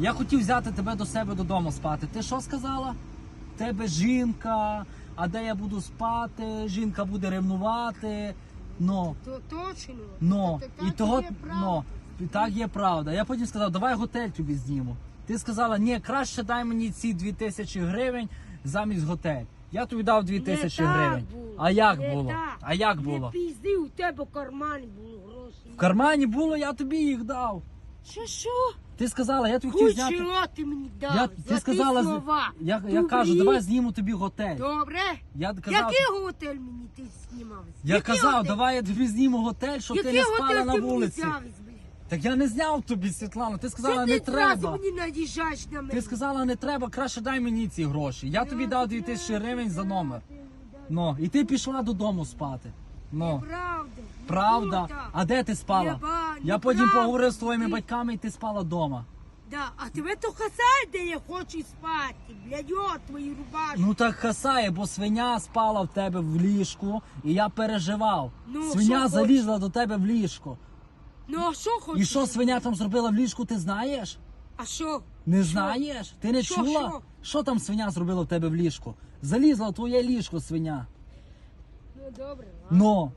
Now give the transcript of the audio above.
Я хотів взяти тебе до себе додому спати. Ти що сказала? Тебе жінка, а де я буду спати, жінка буде ревнувати. Ну, То точно. ну, Та- та- і так того, є правда. і так є правда. Я потім сказав, давай готель тобі зніму. Ти сказала, ні, краще дай мені ці 2000 гривень замість готель. Я тобі дав 2000 Не так гривень. було, А як не було? так. А як Не пізди, у тебе в кармані було гроші. В кармані було, я тобі їх дав. Що, що? Ти сказала, я тобі хотів зняти. чого ти мені дав? Я, ти ті сказала, з- слова. я, я Добрі. кажу, давай зніму тобі готель. Добре? Я казав, Який готель мені ти знімав? я Який казав, готель? давай я тобі зніму готель, щоб ти Який не спала готель на ти мені вулиці. взяв, блядь? Так я не зняв тобі, Світлана. Ти сказала, Що не ти зразу треба. мені наїжджаєш на мене? Ти сказала, не треба, краще дай мені ці гроші. Я тобі дав 2000 гривень за номер. Ну, і ти пішла додому спати. Ну, Правда. правда. Ну. А де ти спала? Я Я потім неправда. поговорив з твоїми Ти- батьками, і ти спала вдома. Да, а тебе то хасай, де я хочу спати, блядь, о, твої рубашки. Ну так хасає, бо свиня спала в тебе в ліжку, і я переживав. Ну, свиня що залізла до тебе в ліжко. Ну, а що хочеш? І що свиня там зробила в ліжку, ти знаєш? А що? Не знаєш? Ти не Що, чула? що? Що там свиня зробила в тебе в ліжку? Залізла в твоє ліжко свиня. Ну, добре, ладно. Ну,